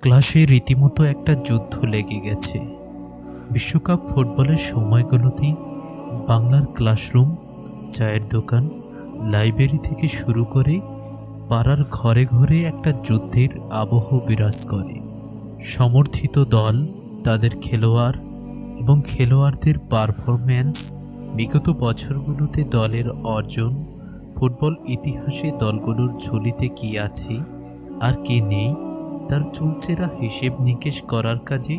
ক্লাসে রীতিমতো একটা যুদ্ধ লেগে গেছে। বিশ্বকাপ ফুটবলের সময়গুলোতেই বাংলার ক্লাসরুম, চায়ের দোকান, লাইব্রেরি থেকে শুরু করে পাড়ার ঘরে ঘরে একটা যুদ্ধের আবহ বিরাজ করে। সমর্থিত দল, তাদের খেলোয়াড় এবং খেলোয়াড়দের পারফরম্যান্স বিগত বছরগুলোতে দলের অর্জন, ফুটবল ইতিহাসে দলগুলোর ঝুলিতে কি আছে আর কে নেই তার চুলচেরা হিসেব নিকেশ করার কাজে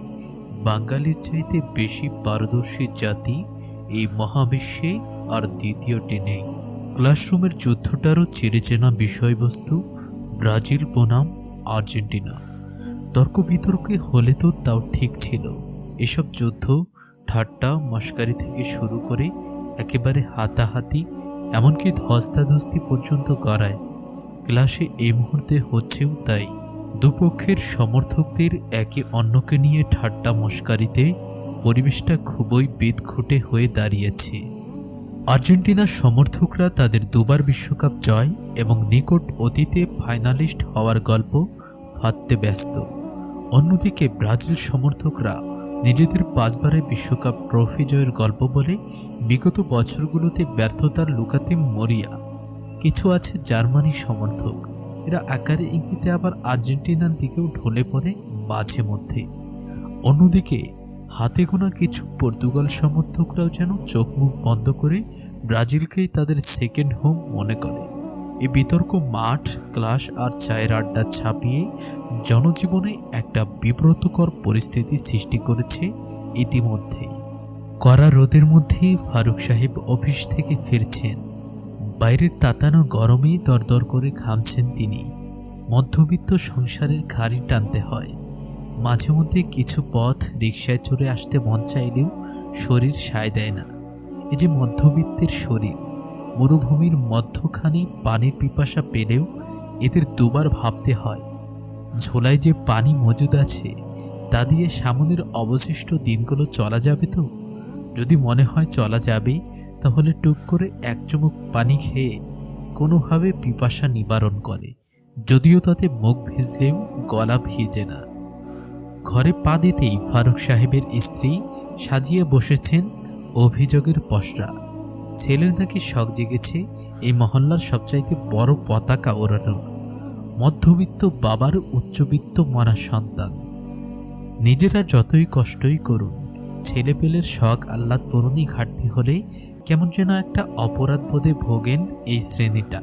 বাঙালির চাইতে বেশি পারদর্শী জাতি এই মহাবিশ্বে আর দ্বিতীয়টি নেই। ক্লাসরুমের যুদ্ধটারও চিরেচেনা বিষয়বস্তু, ব্রাজিল বনাম, আর্জেন্টিনা। তর্ক বিতর্কে হলে তো তাও ঠিক ছিল। এসব যুদ্ধ, ঠাট্টা, মস্কারি থেকে শুরু করে একেবারে হাতাহাতি, এমনকি ধস্তাধস্তি পর্যন্ত করায় ক্লাসে এই মুহূর্তে হচ্ছেও তাই। দুপক্ষের সমর্থকদের একে অন্যকে নিয়ে ঠাট্টা মস্কারিতে পরিবেশটা খুবই বেদখুটে হয়ে দাঁড়িয়েছে। আর্জেন্টিনার সমর্থকরা তাদের দুবার বিশ্বকাপ জয় এবং নিকট অতীতে ফাইনালিস্ট হওয়ার গল্প ফাঁদতে ব্যস্ত। অন্যদিকে ব্রাজিল সমর্থকরা নিজেদের পাঁচবারের বিশ্বকাপ ট্রফি জয়ের গল্প বলে বিগত বছরগুলোতে ব্যর্থতার লুকাতে মরিয়া। কিছু আছে জার্মানি সমর্থক। এরা আকারে ইঙ্গিতে আবার আর্জেন্টিনার দিকেও ঢলে পড়ে মাঝে মধ্যে। অন্যদিকে, হাতে গোনা কিছু পর্তুগাল সমর্থকরাও যেন চোখ মুখ বন্ধ করে ব্রাজিলকেই তাদের সেকেন্ড হোম মনে করে। এ বিতর্ক মাঠ, ক্লাস আর চায়ের আড্ডা ছাপিয়ে জনজীবনে একটা বিব্রতকর পরিস্থিতি সৃষ্টি করেছে ইতিমধ্যেই। কড়া রোদের মধ্যে ফারুক সাহেব অফিস থেকে ফিরছেন। বাইরের তাতানো গরমেই দরদর করে ঘামছেন তিনি। মধ্যবিত্ত সংসারের ঘাড়ি টানতে হয়। মাঝে মধ্যে কিছু পথ রিক্সায় চড়ে আসতে মন চাইলেও শরীর সায় দেয় না। এই যে মধ্যবিত্তের শরীর, মরুভূমির মধ্যখানে পানির পিপাসা পেলেও এদের দুবার ভাবতে হয়, ঝোলায় যে পানি মজুদ আছে, তা দিয়ে সামনের অবশিষ্ট দিনগুলো চলা যাবে তো? যদি মনে হয় চলা যাবে তাহলে টুক করে এক চুমুক পানি খেয়ে কোনোভাবে পিপাসা নিবারণ করে, যদিও তাতে মুখ ভিজলেও গলা ভিজে না। ঘরে পা দিতেই ফারুক সাহেবের স্ত্রী সাজিয়ে বসেছেন অভিযোগের পসরা। ছেলের নাকি শখ জেগেছে এই মহল্লার সবচাইতে বড় পতাকা ওড়ানো। মধ্যবিত্ত বাবার উচ্চবিত্ত মনা সন্তান। নিজেরা যতই কষ্টই করুন ছেলেপেলের শখ আহ্লাদ পূরণই ঘাটতি হলে কেমন যেন একটা অপরাধ বোধে ভোগেন এই শ্রেণীটা।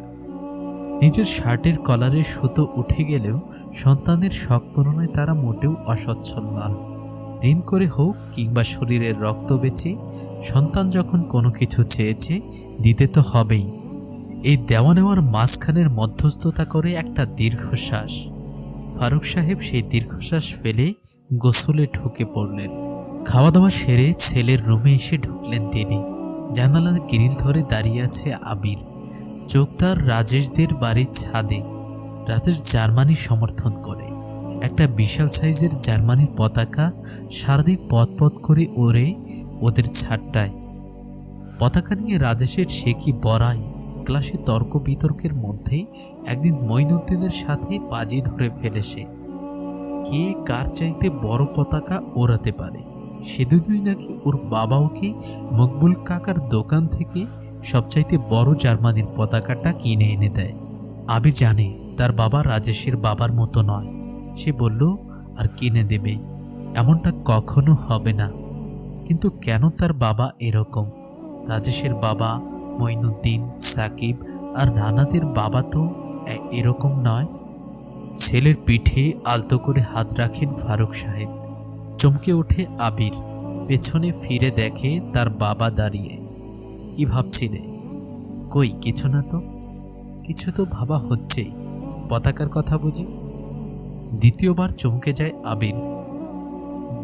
নিজের শার্টের কলারে সুতো উঠে গেলেও সন্তানের শখ পূরণে তারা মোটেও অসচ্ছল নন। ঋণ করে হোক কিংবা শরীরের রক্ত বেচে সন্তান যখন কোনো কিছু চেয়েছে দিতে তো হবেই। এই দেওয়া নেওয়ার মাঝখানের মধ্যস্থতা করে একটা দীর্ঘশ্বাস। ফারুক সাহেব সেই দীর্ঘশ্বাস ফেলে গোসলে ঢুকে পড়লেন। খাওয়া দাওয়া সেরে ছেলের রুমে এসে ঢুকলেন তিনি। জানালার গ্রিল ধরে দাঁড়িয়ে আছে আবির। চোখ তার রাজেশদের বাড়ির ছাদে। রাজেশ জার্মানি সমর্থন করে। একটা বিশাল সাইজের জার্মানির পতাকা সারাদিন পথ পথ করে ওড়ে ওদের ছাদটায়। পতাকা নিয়ে রাজেশের সে কি বড়াই? ক্লাসে তর্ক বিতর্কের মধ্যে একদিন মঈনুদ্দিনের সাথে বাজি ধরে ফেলে সে কে কার চাইতে বড় পতাকা ওড়াতে পারে? সেদিনই নাকি ওর বাবা ওকে মকবুল কাকার দোকান থেকে সবচাইতে বড় জার্মানির পতাকাটা কিনে এনে দেয়। আবির জানে তার বাবা রাজেশের বাবার মতো নয়। সে বলল, আর কিনে দেবে? এমনটা কখনো হবে না। কিন্তু কেন তার বাবা এরকম? রাজেশের বাবা, মঈনুদ্দিন, সাকিব আর রানাদের বাবা তো এরকম নয়। ছেলের পিঠে আলতো করে হাত রাখেন ফারুক সাহেব। চমকে ওঠে আবির। পেছনে ফিরে দেখে তার বাবা দাঁড়িয়ে। কি ভাবছিলে? কই, কিছু না তো? কিছু তো ভাবা হচ্ছেই। পতাকার কথা বুঝি? দ্বিতীয়বার চমকে যায় আবির।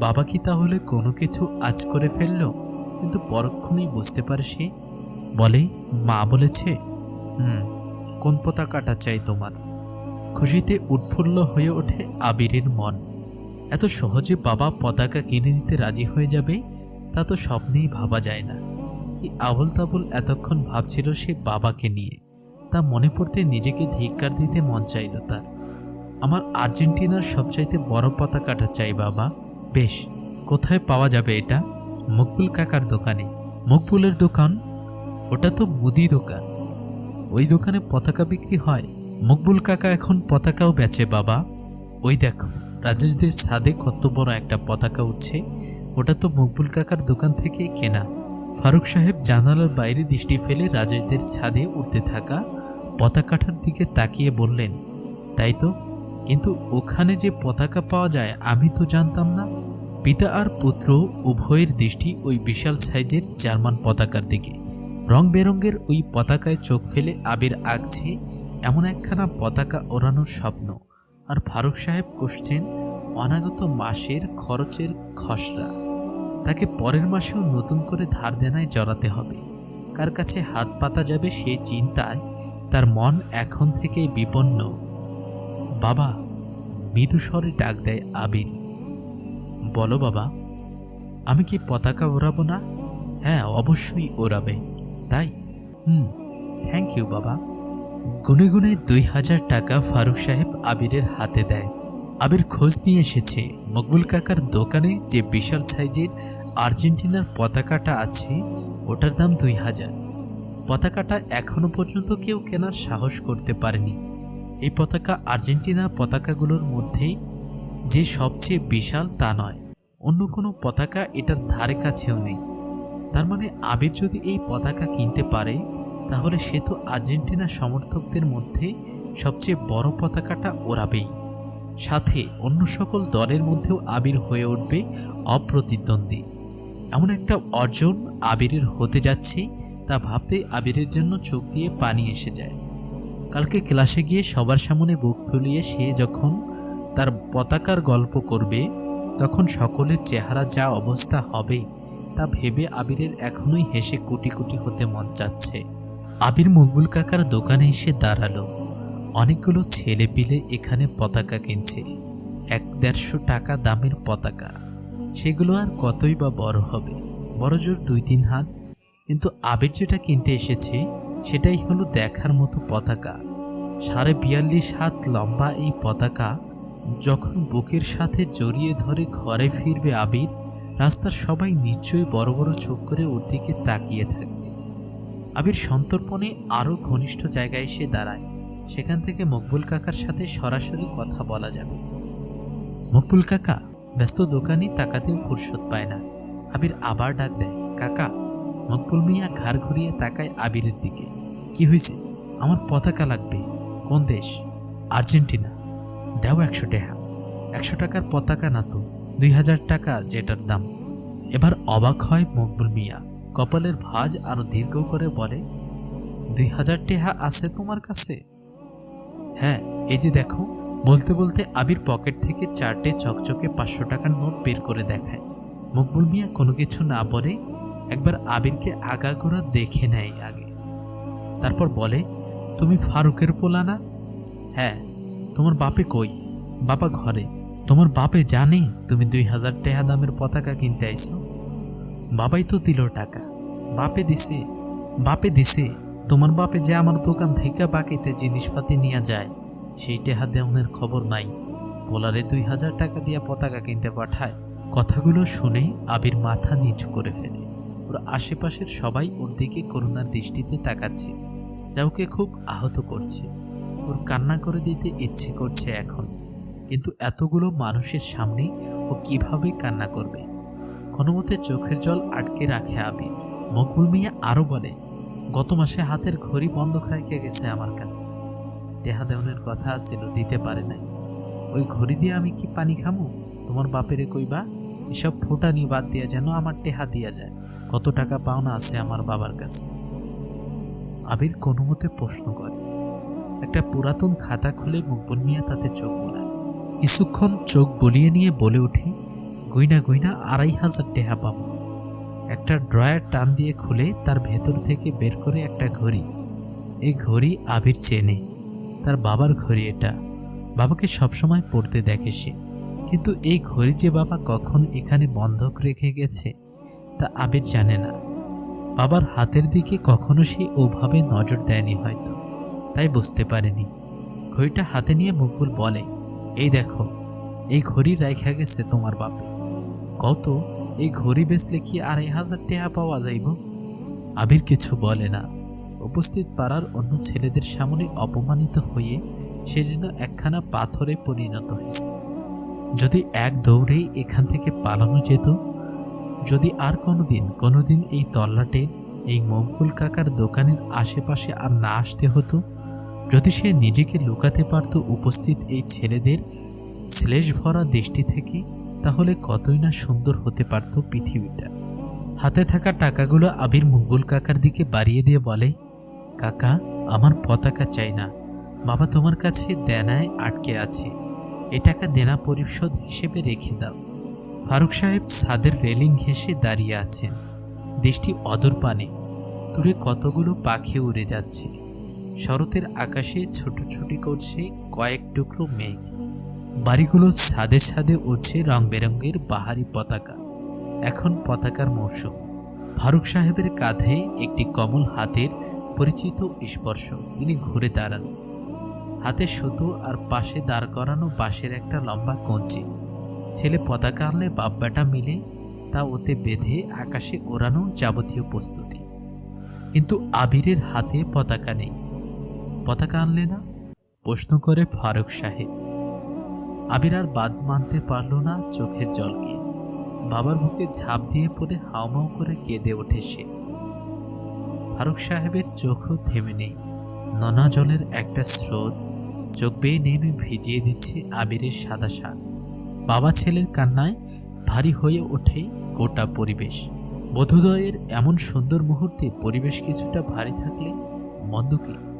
বাবা কি তাহলে কোনো কিছু আজ করে ফেলল? কিন্তু পরক্ষণেই বুঝতে পারে সে। বলে, মা বলেছে? হুম, কোন পতাকাটা চাই তোমার? খুশিতে উৎফুল্ল হয়ে ওঠে আবিরের মন। এত সহজে বাবা পতাকা কিনে নিতে রাজি হয়ে যাবে? তা তো স্বপ্নেই ভাবা যায় না। কি আবল তাবল এতক্ষণ ভাবছিল সে বাবাকে নিয়ে। তা মনে পড়তে নিজেকে ধিক্কার দিতে মন চাইল তার। আমার আর্জেন্টিনার সবচাইতে বড় পতাকাটা চাই বাবা। বেশ, কোথায় পাওয়া যাবে এটা? মকবুল কাকার দোকানে। মকবুলের দোকান? ওটা তো মুদি দোকান। ওই দোকানে পতাকা বিক্রি হয়। মকবুল কাকা এখন পতাকাও বেচে বাবা। ওই দেখো। রাজেশদের ছাদে কত বড় একটা পতাকা উঠছে, ওটা তো মকবুল কাকার দোকান থেকেই কেনা। ফারুক সাহেব জানালার বাইরে দৃষ্টি ফেলে রাজেশদের ছাদে উঠতে থাকা পতাকাটার দিকে তাকিয়ে বললেন, তাই তো, কিন্তু ওখানে যে পতাকা পাওয়া যায় আমি তো জানতাম না। পিতা আর পুত্র উভয়ের দৃষ্টি ওই বিশাল সাইজের জার্মান পতাকার দিকে। রং বেরঙের ওই পতাকায় চোখ ফেলে আবির আঁকছে এমন একখানা পতাকা ওড়ানোর স্বপ্ন। আর ফারুক সাহেব কষছেন অনাগত মাসের খরচের খসড়া। তাকে পরের মাসেও নতুন করে ধার দেনায় জড়াতে হবে। কার কাছে হাত পাতা যাবে সেই চিন্তায় তার মন এখন থেকে বিপন্ন। বাবা, মৃদু স্বরে ডাক দেয় আবির। বলো বাবা, আমি কি পতাকা ওড়াবো না? হ্যাঁ অবশ্যই ওড়াবে। তাই? হুম থ্যাংক ইউ বাবা। গুনে গুনে দুই হাজার টাকা ফারুক সাহেব আবিরের হাতে দেয়। আবির খোঁজ নিয়ে এসেছে, মকবুল কাকার দোকানে যে বিশাল সাইজের আর্জেন্টিনার পতাকাটা আছে, ওটার দাম দুই হাজার। পতাকাটা এখনও পর্যন্ত কেউ কেনার সাহস করতে পারেনি। এই পতাকা আর্জেন্টিনার পতাকাগুলোর মধ্যেই যে সবচেয়ে বিশাল তা নয়। অন্য কোনো পতাকা এটার ধারে কাছেও নেই। তার মানে আবির যদি এই পতাকা কিনতে পারে তাহলে সে তো আর্জেন্টিনা সমর্থকদের মধ্যে সবচেয়ে বড় পতাকাটা ওড়াবেই। সাথে অন্য সকল দলের মধ্যেও আবির হয়ে উঠবে অপ্রতিদ্বন্দ্বী। এমন একটা অর্জন আবিরের হতে যাচ্ছে, তা ভাবতে আবিরের জন্য চোখ দিয়ে পানি এসে যায়। কালকে ক্লাসে গিয়ে সবার সামনে বুক ফুলিয়ে সে যখন তার পতাকার গল্প করবে, তখন সকলের চেহারা যা অবস্থা হবে, তা ভেবে আবিরের এখনোই হেসে কুটি কুটি হতে মন চাচ্ছে। আবির মকবুল কাকার দোকানে এসে দাঁড়াল। অনেকগুলো ছেলে পিলে এখানে পতাকা কিনছে। এক দেড়শো টাকা দামের পতাকা। সেগুলো আর কতই বা বড় হবে? বড় জোর দুই তিন হাত। কিন্তু আবির যেটা কিনতে এসেছে, সেটাই হলো দেখার মতো পতাকা। সাড়ে বিয়াল্লিশ হাত লম্বা এই পতাকা যখন বুকের সাথে জড়িয়ে ধরে ঘরে ফিরবে আবির, রাস্তার সবাই নিশ্চয়ই বড় বড় চোখ করে ওর দিকে তাকিয়ে থাকবে। আবির সন্তর্পণে আরও ঘনিষ্ঠ জায়গায় এসে দাঁড়ায়। সেখান থেকে মকবুল কাকার সাথে সরাসরি কথা বলা যাবে। মকবুল কাকা, ব্যস্ত দোকানি তাকাতেও ফুরসত পায় না। আবির আবার ডাক দেয়, কাকা, মকবুল মিয়া ঘাড় ঘুরিয়ে তাকায় আবিরের দিকে। কি হয়েছে? আমার পতাকা লাগবে। কোন দেশ? আর্জেন্টিনা। দেও একশো টাকা একশো টাকার পতাকা না তো। দুই হাজার টাকা যেটার দাম। এবার অবাক হয় মকবুল মিয়া। কপালের ভাঁজ আরও দীর্ঘ করে বলে, দুই হাজার টেহা আছে তোমার কাছে? হ্যাঁ এই যে দেখো। বলতে বলতে আবির পকেট থেকে চারটে চকচকে পাঁচশো টাকার নোট বের করে দেখায়। মকবুল মিয়া কোনো কিছু না বলে একবার আবিরকে আগাগোড়া দেখে নেয় আগে। তারপর বলে, তুমি ফারুকের পোলা না হ্যাঁ তোমার বাপে কই? বাবা ঘরে। তোমার বাপে জানে তুমি দুই হাজার টেহা দামের পতাকা কিনতে আইছো? বাবাই তো দিল টাকা। বাপে দিছে বাপে দিছে, তোমার বাপে যে আমার দোকান থেকে বাকিতে জিনিসপাতি নিয়ে যায় সেই হাতে দেওয়ানের খবর নাই। পোলারে দুই হাজার টাকা দিয়া পতাকা কিনতে পাঠায়। কথাগুলো শুনে আবির মাথা নিচু করে ফেলে। ওর আশেপাশের সবাই ওর দিকে করুণার দৃষ্টিতে তাকাচ্ছে। যা ওকে খুব আহত করছে। ওর কান্না করে দিতে ইচ্ছে করছে এখন। কিন্তু এতগুলো মানুষের সামনে ও কীভাবে কান্না করবে? কোনোমতে চোখের জল আটকে রাখে আবির মকবুল মিয়া আরও বলে, গত মাসে হাতের ঘড়ি বন্ধক রেখে গেছে আমার কাছে। টেহা দেওয়ানের কথা ছিল, দিতে পারে নাই। ওই ঘড়ি দিয়ে আমি কি পানি খামু? তোমার বাপেরে কইবা এসব ফোটানি বাদ দিয়া যেন আমার টেহা দিয়া যায়। কত টাকা পাওনা আছে আমার বাবার কাছে? আবির কোনো মতে প্রশ্ন করে, একটা পুরাতন খাতা খুলে মুকবুল মিয়া তাতে চোখ বোলায়। কিছুক্ষণ চোখ বলিয়ে নিয়ে বলে ওঠে গইনা গইনা আড়াই হাজার টেহা পাবো। একটা ড্রয়ার টান দিয়ে খুলে তার ভেতর থেকে বের করে একটা ঘড়ি। এই ঘড়ি আবির চেনে। তার বাবার ঘড়ি এটা। বাবাকে সবসময় পড়তে দেখে সে। কিন্তু এই ঘড়ি যে বাবা কখন এখানে বন্ধক রেখে গেছে, তা আবির জানে না। বাবার হাতের দিকে কখনো সে ওভাবে নজর দেয়নি হয়তো। তাই বুঝতে পারেনি। ঘড়িটা হাতে নিয়ে মুকুল বলে, এই দেখো, এই ঘড়ি রাইখা গেছে তোমার বাপে কত এই ঘড়ি বেচলে কি আড়াই হাজার টাকা পাওয়া যাইব? আবির কিছু বলে না। উপস্থিত পাড়ার অন্য ছেলেদের সামনে অপমানিত হয়ে সে যেন একখানা পাথরে পরিণত হয়েছে যদি এক দৌড়েই এখান থেকে পালানো যেত, যদি আর কোনোদিন কোনোদিন এই তল্লাটে, এই মকবুল কাকার দোকানের আশেপাশে আর না আসতে হতো, যদি সে নিজেকে লুকাতে পারত উপস্থিত এই ছেলেদের শ্লেষ ভরা দৃষ্টি থেকে তাহলে কতই না সুন্দর হতে পারত পৃথিবীটা। হাতে থাকা টাকাগুলো আবির মঙ্গল কাকার দিকে বাড়িয়ে দিয়ে বলে, কাকা, আমার পতাকা চাই না। বাবা তোমার কাছে দেনায় আটকে আছে। এ টাকা দেনা পরিশোধ হিসেবে রেখে দাও। ফারুক সাহেব ছাদের রেলিং ঘেঁষে দাঁড়িয়ে আছেন। দেশটি অদূর পানে। দূরে কতগুলো পাখি উড়ে যাচ্ছে। শরতের আকাশে ছুটোছুটি করছে কয়েক টুকরো মেঘ। বাড়িগুলোর ছাদে ছাদে উঠছে রং বেরঙের বাহারি পতাকা। এখন পতাকার মৌসুম ফারুক সাহেবের কাঁধে একটি কমল হাতের পরিচিত স্পর্শ। তিনি ঘুরে দাঁড়ান। হাতে সুতো আর পাশে দাঁড় করানো বাঁশের একটা লম্বা কঞ্চি। ছেলে পতাকা আনলে বাপ বেটা মিলে তা ওতে বেঁধে আকাশে ওড়ানো যাবতীয় প্রস্তুতি। কিন্তু আবিরের হাতে পতাকা নেই। পতাকা আনলে না? প্রশ্ন করে ফারুক সাহেব। আবির আর বাদ মানতে পারল না চোখের জলকে। বাবার মুখে ঝাঁপ দিয়ে পড়ে হাউমাউ করে কেঁদে ওঠে সে। ফারুক সাহেবের চোখও থেমে নেই। ননা জলের একটা স্রোত চোখ বেয়ে নেমে ভিজিয়ে দিচ্ছে আবিরের সাদা শাক। বাবা ছেলের কান্নায় ভারী হয়ে ওঠে গোটা পরিবেশ। বধুদয়ের এমন সুন্দর মুহূর্তে পরিবেশ কিছুটা ভারী থাকলে মন্দ কি?